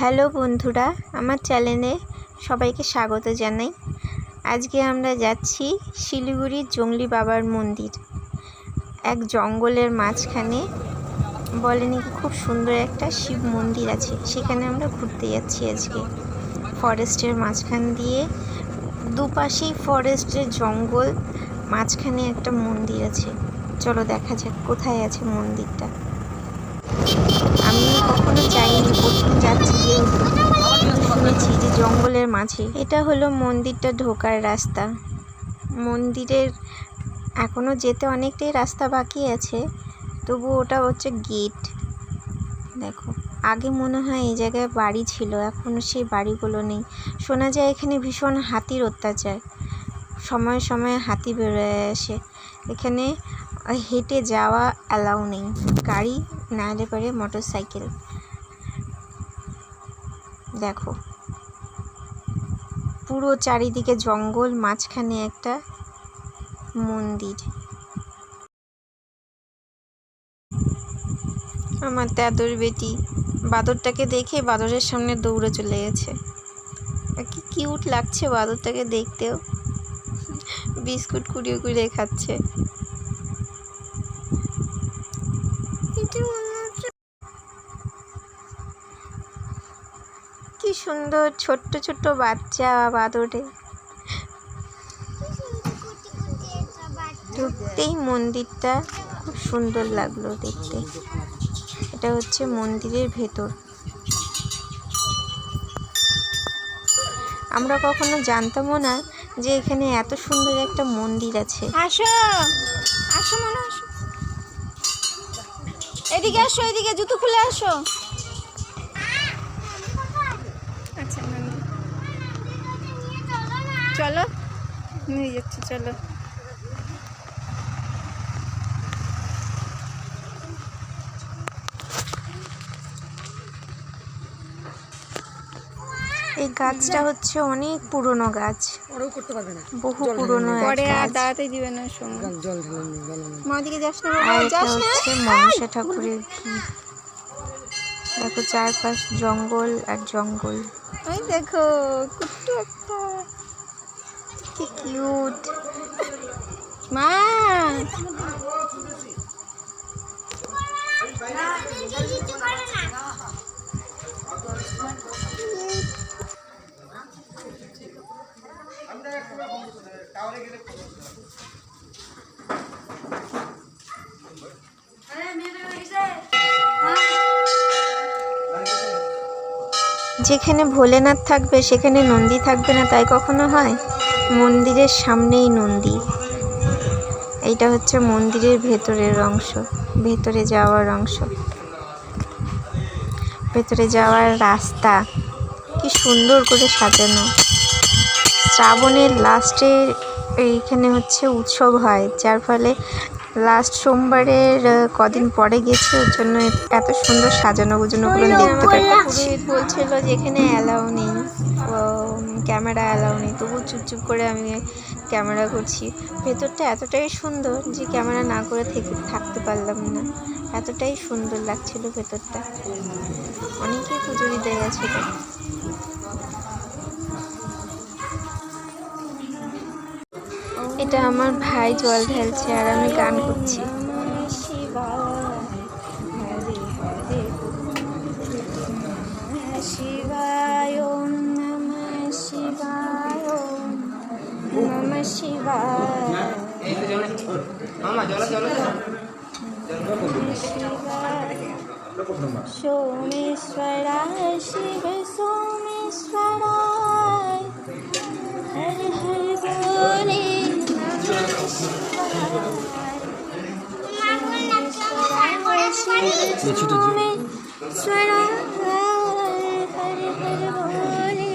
Hello বন্ধুরা, আমার চ্যানেলে সবাইকে স্বাগত জানাই। আজকে আমরা যাচ্ছি শিলিগুড়ির জঙ্গলি বাবার মন্দির। এক জঙ্গলের মাঝখানে বলে নাকি খুব সুন্দর একটা শিব মন্দির আছে, সেখানে আমরা ঘুরতে যাচ্ছি আজকে। ফরেস্টের মাঝখান দিয়ে দুপাশেই ফরেস্টের জঙ্গল, মাঝখানে একটা মন্দির আছে। চলো দেখা যাক কোথায় আছে মন্দিরটা। আমি কখনো যাইনি প্রথম যাচ্ছি যেহেতু শুনেছি যে জঙ্গলের মাঝে। এটা হলো মন্দিরটা ঢোকার রাস্তা। মন্দিরের এখনও যেতে অনেকটাই রাস্তা বাকি আছে, তবু ওটা হচ্ছে গেট। দেখো, আগে মনে হয় এই জায়গায় বাড়ি ছিল, এখন সেই বাড়িগুলো নেই। শোনা যায় এখানে ভীষণ হাতির অত্যাচার। সময়ে সময়ে হাতি বেরোয় আসে। এখানে হেঁটে যাওয়া অ্যালাউ নেই। গাড়ি না হলে পরে মোটর সাইকেল দেখো। পুরো চারিদিকে জঙ্গল, মাঝখানে একটা মন্দির। আমার দাদুর বেটি বাদরটাকে দেখে বাদরের সামনে দৌড়ে চলে গেছে। কি কিউট লাগছে বাদরটাকে দেখতেও। বিস্কুট কুড়িয়ে কুড়িয়ে খাচ্ছে কি সুন্দর ছোট্ট ছোট্ট বাচ্চা বাদরে ঢুকতেই মন্দিরটা খুব সুন্দর লাগল দেখতে। এটা হচ্ছে মন্দিরের ভেতর। আমরা কখনো জানতামও না যে এখানে এত সুন্দর একটা মন্দির আছে। আসো আসো মনে আসো এদিকে আসো, এদিকে জুতো খুলে আসো আচ্ছা না, না। চলো। নিয়ে যাচ্ছি চলো। এই গাছটা হচ্ছে অনেক পুরনো গাছ। করতে পারবে না। বহু পুরনো পরে আর গাছ। দাঁড়াতেই দিবে না জল। মা দিকে যাস যাস মনসা ঠাকুরের ভিড় দেখো চারপাশ জঙ্গল আর জঙ্গল। ওই দেখো কুট্টু একটা। কি কিউট মা যেখানে ভোলেনাথ থাকবে সেখানে নন্দী থাকবে না তাই কখনো হয়? মন্দিরের সামনেই নন্দী। এইটা হচ্ছে মন্দিরের ভেতরের অংশ ভেতরে যাওয়ার অংশ। ভেতরে যাওয়ার রাস্তা কি সুন্দর করে সাজানো। শ্রাবণের লাস্টে এইখানে হচ্ছে উৎসব হয় যার ফলে লাস্ট সোমবারের কদিন পরে গেছে ওর জন্য এত সুন্দর সাজানো গুজানো দেখতে পাচ্ছি। বলছিল যে এখানে অ্যালাউ নেই। ক্যামেরা অ্যালাউ নেই। তবু চুপচুপ করে আমি ক্যামেরা করছি। ভেতরটা এতটাই সুন্দর যে ক্যামেরা না করে থেকে, থাকতে পারলাম না। এতটাই সুন্দর লাগছিল ভেতরটা। অনেকেই পুজো দিতে গেছিল এটা আমার ভাই জল ঢালছে আর আমি গান করছি। শিবায়। शिवाय सोमेश्वराय शिव सोमेश्वराय हर हर बोले सोमेश्वराय हर हर बोले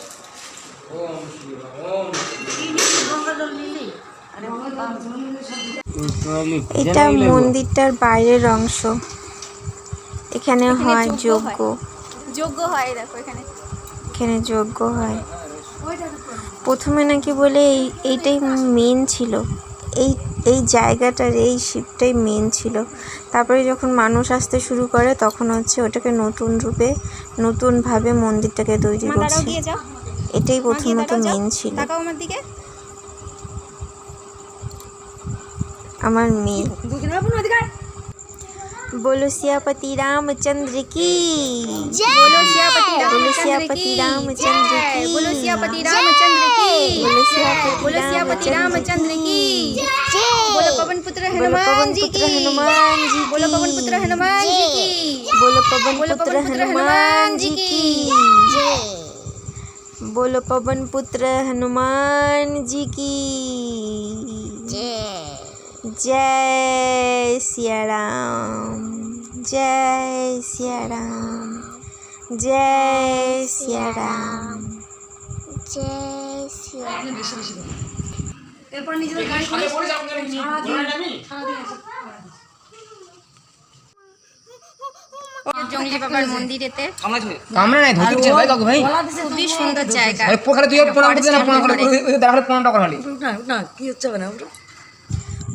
এটা মন্দিরটার বাইরের অংশ। এখানে হয় যজ্ঞ যোগ্য। হয় দেখো এখানে। এখানে যজ্ঞ হয়। প্রথমে নাকি বলে এই এইটাই মেন ছিল। এই এই জায়গাটার এই শিবটাই মেন ছিল। তারপরে যখন মানুষ আসতে শুরু করে তখন হচ্ছে ওটাকে নতুন রূপে নতুনভাবে মন্দিরটাকে তৈরি করছে। এটাই মা গিয়ে প্রথমত দাঁড়াও যাও। মেন ছিল তাকাও আমার দিকে আমার মেয়ে দুদিন হবে না ওদিকে बोलो सियापति रामचंद्र की बोलो सियापति बोलो रामचंद्र सियापति की रामचंद्र जय। की बोलो सियापति रामचंद्र की बोलो सियापति बोलो सियापति रामचंद्र की बोलो पवन पुत्र बोलो हनुमान पवन जी पुत्र की हनुमान जी बोलो की। पवन पुत्र हनुमान जी की बोलो पवन बोलो पुत्र पवन पुत्र हनुमान जी जी की बोलो पवन पुत्र हनुमान जी की जय सिया राम जय सिया राम जय सिया राम जय सिया বেশি জঙ্গলি বাবার মন্দিরেতে। আমরা নাই ধরতে ভাই কাকু ভাই। খুবই সুন্দর জায়গা। আরে পোখারে তুই প্রণাম করতে না প্রণাম করে ওই দেখালে প্রণামটা করালি না কি হচ্ছে না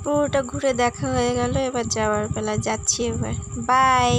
পুরোটা ঘুরে দেখা হয়ে গেল এবার যাওয়ার বেলা যাচ্ছি এবার। বাই